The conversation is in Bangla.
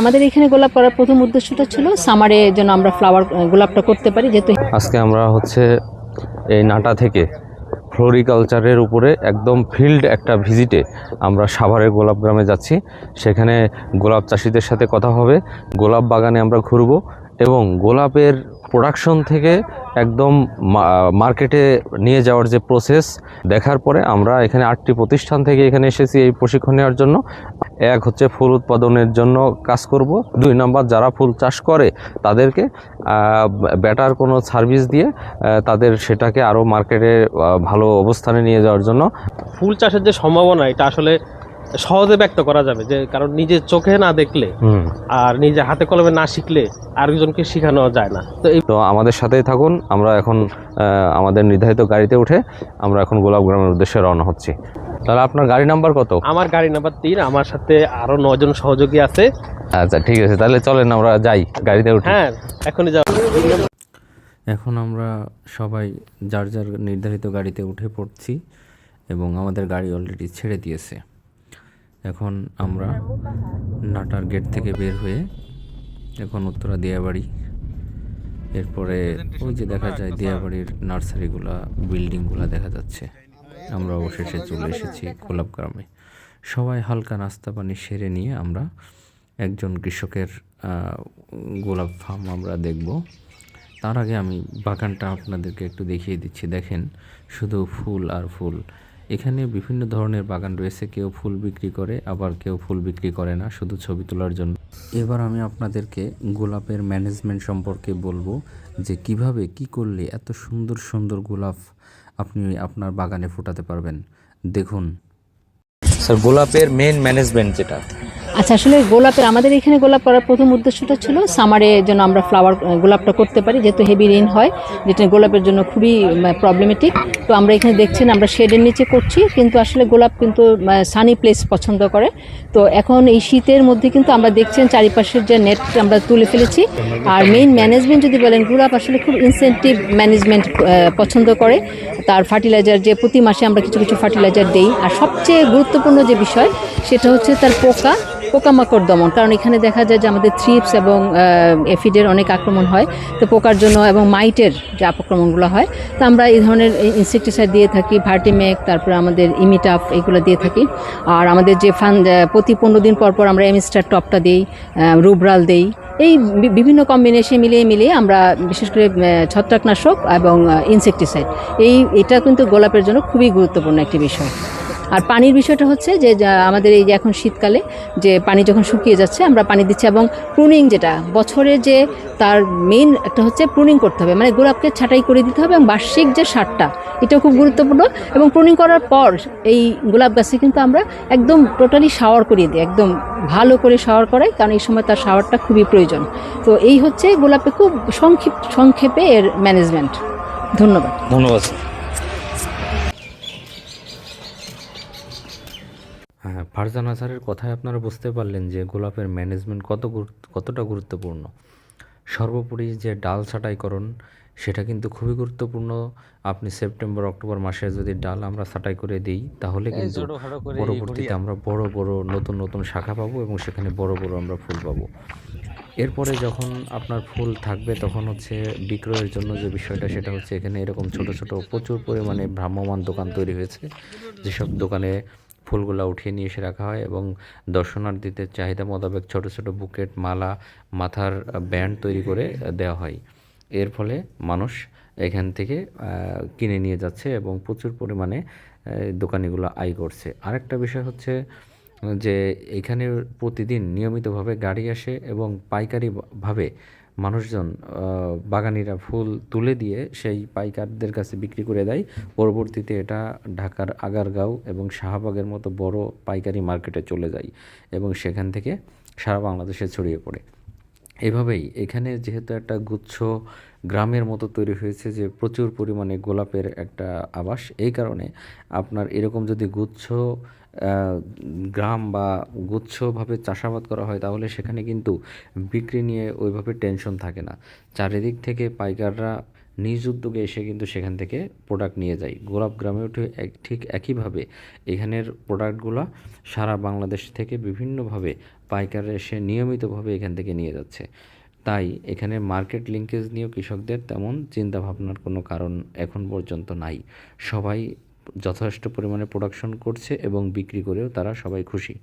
আমাদের এখানে গোলাপ করার প্রথম উদ্দেশ্যটা ছিল সামারে যেন আমরা ফ্লাওয়ার গোলাপটা করতে পারি, যেহেতু আজকে আমরা হচ্ছে এই নাটা থেকে ফ্লোরিকালচারের উপরে একদম ফিল্ড একটা ভিজিটে আমরা সাভারের গোলাপ গ্রামে যাচ্ছি। সেখানে গোলাপ চাষিদের সাথে কথা হবে। গোলাপ বাগানে আমরা ঘুরবো। এবং গোলাপের প্রোডাকশন থেকে একদম মার্কেটে নিয়ে যাওয়ার যে প্রসেস দেখার পরে আমরা এখানে আটটি প্রতিষ্ঠান থেকে এখানে এসেছি এই প্রশিক্ষণ নেওয়ার জন্য। এক হচ্ছে ফুল উৎপাদনের জন্য কাজ করব। দুই নম্বর, যারা ফুল চাষ করে, তাদেরকে ব্যাটার কোনো সার্ভিস দিয়ে তাদের সেটাকে আরও মার্কেটে ভালো অবস্থানে নিয়ে যাওয়ার জন্য। ফুল চাষের যে সম্ভাবনা, এটা আসলে সহজে ব্যক্ত করা যাবে যে কারণ নিজে চোখে না দেখলে আর নিজে হাতে কলমে না শিখলে আরেকজনকে শেখানো যায় না। তো এই তো আমাদের সাথেই থাকুন আমরা এখন আমাদের নির্ধারিত গাড়িতে উঠে আমরা এখন গোলাপ গ্রামের উদ্দেশ্যে রওনা হচ্ছি। তাহলে আপনার গাড়ি নাম্বার কত? আমার গাড়ি নাম্বার তিন আমার সাথে আরও নজন সহযোগী আছে। আচ্ছা ঠিক আছে তাহলে চলেন আমরা যাই গাড়িতে উঠে। হ্যাঁ এখনই যাও। এখন আমরা সবাই যার যার নির্ধারিত গাড়িতে উঠে পড়ছি এবং আমাদের গাড়ি অলরেডি ছেড়ে দিয়েছে। এখন আমরা নাটার গেট থেকে বের হয়ে এখন উত্তরা দিয়াবাড়ি। এরপরে ওই যে দেখা যায় দিয়াবাড়ির নার্সারিগুলা বিল্ডিংগুলা দেখা যাচ্ছে। আমরা অবশেষে চলে এসেছি গোলাপ গ্রামে সবাই হালকা নাস্তা পানি সেরে নিয়ে আমরা একজন কৃষকের গোলাপ ফার্ম আমরা দেখব। তার আগে আমি বাগানটা আপনাদেরকে একটু দেখিয়ে দিচ্ছি। দেখেন শুধু ফুল আর ফুল। এখানে বিভিন্ন ধরনের বাগান রয়েছে। কেউ ফুল বিক্রি করে, আবার কেউ ফুল বিক্রি করে না, শুধু ছবি তোলার জন্য। এবার আমি আপনাদেরকে গোলাপের ম্যানেজমেন্ট সম্পর্কে বলব যে কীভাবে, কি করলে এত সুন্দর সুন্দর গোলাপ আপনি আপনার বাগানে ফোটাতে পারবেন। দেখুন। স্যার, গোলাপের মেন ম্যানেজমেন্ট যেটা আচ্ছা আসলে গোলাপের, আমাদের এখানে গোলাপ করার প্রথম উদ্দেশ্যটা ছিল সামারে যেন আমরা ফ্লাওয়ার গোলাপটা করতে পারি, যেহেতু হেভি রেন হয়, যেটা গোলাপের জন্য খুবই প্রবলেমেটিক তো আমরা এখানে দেখছেন, আমরা শেডের নিচে করছি, কিন্তু আসলে গোলাপ কিন্তু সানি প্লেস পছন্দ করে। তো এখন এই শীতের মধ্যে কিন্তু আমরা দেখছেন চারিপাশের যে নেট আমরা তুলে ফেলেছি। আর মেইন ম্যানেজমেন্ট যদি বলেন, গোলাপ আসলে খুব ইনসেন্টিভ ম্যানেজমেন্ট পছন্দ করে। তার ফার্টিলাইজার যে প্রতি মাসে আমরা কিছু কিছু ফার্টিলাইজার দেই। আর সবচেয়ে গুরুত্বপূর্ণ যে বিষয়, সেটা হচ্ছে তার পোকা। পোকামাকড় দমন, কারণ এখানে দেখা যায় যে আমাদের থ্রিপস এবং এফিডের অনেক আক্রমণ হয়। তো পোকার জন্য এবং মাইটের যে আক্রমণগুলো হয়, তো আমরা এই ধরনের ইনসেকটিসাইড দিয়ে থাকি ভার্টিমেক তারপরে আমাদের ইমিটাপ এগুলো দিয়ে থাকি। আর আমাদের যে ফান প্রতি পনেরো দিন পর পর আমরা এমিস্টার টপটা দিই রুব্রাল দেই। এই বিভিন্ন কম্বিনেশন মিলিয়ে মিলিয়ে আমরা বিশেষ করে ছত্রাকনাশক এবং ইনসেকটিসাইড এই, এটা কিন্তু গোলাপের জন্য খুবই গুরুত্বপূর্ণ একটি বিষয়। আর পানির বিষয়টা হচ্ছে যে আমাদের এই যে এখন শীতকালে যে পানি যখন শুকিয়ে যাচ্ছে, আমরা পানি দিচ্ছি এবং প্রুনিং যেটা, বছরে যে তার মেইন একটা হচ্ছে প্রুনিং করতে হবে। মানে গোলাপকে ছাঁটাই করে দিতে হবে এবং বার্ষিক যে সারটা, এটাও খুব গুরুত্বপূর্ণ এবং প্রুনিং করার পর এই গোলাপ গাছে কিন্তু আমরা একদম টোটালি শাওয়ার করিয়ে দিই, একদম ভালো করে শাওয়ার করাই, কারণ এই সময় তার শাওয়ারটা খুবই প্রয়োজন। তো এই হচ্ছে গোলাপে খুব সংক্ষিপ, সংক্ষেপে এর ম্যানেজমেন্ট ধন্যবাদ। ধন্যবাদ হ্যাঁ ফারজান আজহারের কথায় আপনারা বুঝতে পারলেন যে গোলাপের ম্যানেজমেন্ট কত কতটা গুরুত্বপূর্ণ। সর্বোপরি যে ডাল ছাঁটাইকরণ সেটা কিন্তু খুবই গুরুত্বপূর্ণ। আপনি সেপ্টেম্বর অক্টোবর মাসে যদি ডাল আমরা ছাঁটাই করে দিই তাহলে কিন্তু পরবর্তীতে আমরা বড় বড় নতুন নতুন শাখা পাবো এবং সেখানে বড় বড় আমরা ফুল পাবো। এরপরে যখন আপনার ফুল থাকবে তখন হচ্ছে বিক্রয়ের জন্য যে বিষয়টা সেটা হচ্ছে এখানে এরকম ছোট ছোট প্রচুর পরিমাণে ভ্রাম্যমান দোকান তৈরি হয়েছে। যেসব দোকানে ফুলগুলা উঠিয়ে নিয়ে এসে রাখা হয় এবং দর্শনার্থীদের চাহিদা মোতাবেক ছোট ছোট বুকেট, মালা, মাথার ব্যান্ড তৈরি করে দেওয়া হয়। এর ফলে মানুষ এখান থেকে কিনে নিয়ে যাচ্ছে এবং প্রচুর পরিমাণে দোকানিগুলো আয় করছে। আরেকটা বিষয় হচ্ছে যে এখানে প্রতিদিন নিয়মিতভাবে গাড়ি আসে এবং পাইকারিভাবে মানুষজন বাগানিরা ফুল তুলে দিয়ে সেই পাইকারদের কাছে বিক্রি করে দেয়। পরবর্তীতে এটা ঢাকার আগারগাঁও এবং শাহবাগের মতো বড় পাইকারি মার্কেটে চলে যায় এবং সেখান থেকে সারা বাংলাদেশে ছড়িয়ে পড়ে। এভাবেই এখানে যেহেতু একটা গুচ্ছ গ্রামের মতো তৈরি হয়েছে যে প্রচুর পরিমাণে গোলাপের একটা আবাস। এই কারণে আপনার এরকম যদি গুচ্ছ গ্রাম বা গুচ্ছভাবে চাষাবাদ করা হয়, তাহলে সেখানে কিন্তু বিক্রি নিয়ে ওইভাবে টেনশন থাকে না। চারিদিক থেকে পাইকাররা নিজ উদ্যোগে এসে কিন্তু সেখান থেকে প্রোডাক্ট নিয়ে যায়। গোলাপ গ্রামেও ঠিক এক- ঠিক একইভাবে এখানের প্রোডাক্টগুলো সারা বাংলাদেশ থেকে বিভিন্নভাবে পাইকাররা এসে নিয়মিতভাবে এখান থেকে নিয়ে যাচ্ছে। তাই এখানে মার্কেট লিঙ্কেজ নিয়েও কৃষকদের তেমন চিন্তা ভাবনার কোনো কারণ এখন পর্যন্ত নাই। সবাই যথেষ্ট পরিমাণে প্রোডাকশন করছে এবং বিক্রি করেও তারা সবাই খুশি।